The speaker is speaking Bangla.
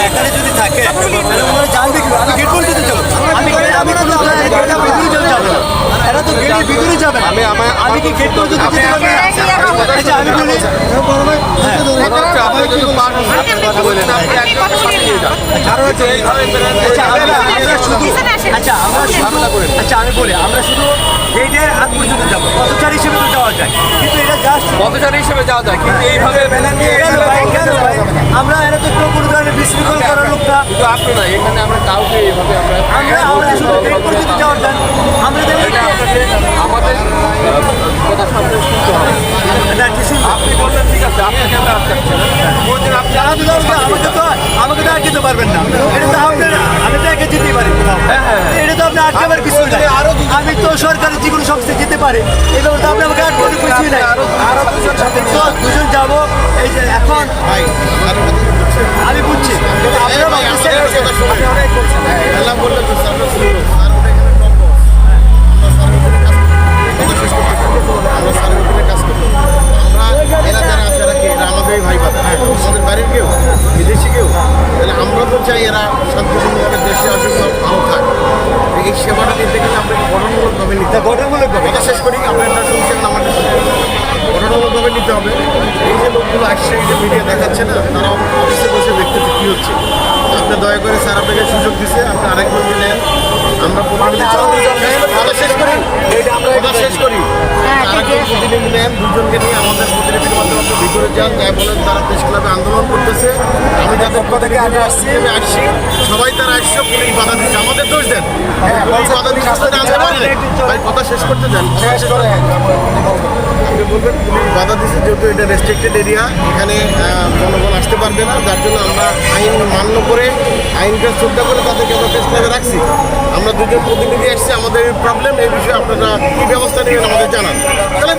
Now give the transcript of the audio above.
এখানে যদি থাকে জানবে কি আমি গেট পর্যন্ত যাব আমি গেট- আমি কোনো গেটের ভিতরে চলে যাব না এরা তো গেটের ভিতরে যাবে আমি আমি কি গেট পর্যন্ত যেতে পারব আমি বলি আচ্ছা, আমরা- শুধু আচ্ছা আমরা শুধু আচ্ছা আমি বলি আমরা শুধু গেটের হাত পর্যন্ত যাব পথচারী হিসেবে তো যাওয়া যায়। কিন্তু এটা জাস্ট পথচারী হিসেবে যাওয়া যায় কিন্তু এইভাবে আমরা এরা তো কেউ কোনো ধরনের বিশৃঙ্খল করার লোক না শুধু আপনি না এখানে আমরা কাউকে এইভাবে আমরা আমরা আমরা শুধু গেট পর্যন্ত যাওয়ার জন্য। আমরা এটা আমাদের কথা সামনে শুনতে হবে। এটা কি শুনব? আপনি বললেন ঠিক আছে আপনাকে আমরা আটকাচ্ছি না বলছেন আপনি আমি তো আমাকে তো আমাকে তো আটকে পারবেন না। এটা তো আপনার আমি তো একে যেতেই পারি কোথাও। এটা তো আপনি আটকাবার কিছু আমি তো সরকারি কোনো সংস্থায় যেতে পারি এই ব্যাপারটা আপনি আমাকে আটকাতে কিছুই নাই তো দুজন যাব এই যে এখন আমি বুঝছি আপনারা ভাবতেছেন- আমাদের বাড়ির কেউ বিদেশি কেউ তাহলে আমরা তো চাই এরা শান্তিপূর্ণভাবে দেশে আসুক সব ভালো থাক এই সেবাটা নিতে গেলে আমরা গঠনমূলকভাবে নিতে হবে কথা শেষ করি আপনার একটা শুনছেন না আমাদের গঠনমূলকভাবে নিতে হবে। এই যে লোকগুলো আসছে এই যে মিডিয়া দেখাচ্ছে না তারা অফিসে বসে দেখতেছে কী হচ্ছে। আপনি দয়া করে স্যার আপনাকে সুযোগ দিছে আপনি আরেকজন মিলেন আমরা শেষ করি। কথা শেষ করি। আরেকজন প্রতিনিধি নেন দুজনকে নিয়ে আমাদের প্রতিনিধির মাধ্যমে ভিতরে যান যাই বলেন তারা প্রেস ক্লাবে আন্দোলন করতেছে। আমি যাদের পক্ষ থেকে আমি আসছি। আমি আসছি। সবাই তারা আসছে পুলিশ বাধা দিচ্ছে। শেষ করতে দেন আপনি বলবেন বাধা দিচ্ছে যেহেতু এটা রেস্ট্রিক্টেড এরিয়া এখানে জনগণ আসতে পারবে না যার জন্য আমরা আইন মান্য করে আইনকে শ্রদ্ধা করে তাদেরকে আমরা ক্লাবে রাখছি আমরা দুজন প্রতিনিধি আসছি, আমাদের প্রবলেম এই বিষয়ে আপনারা কী ব্যবস্থা নেবেন আমাদের জানান। তাহলে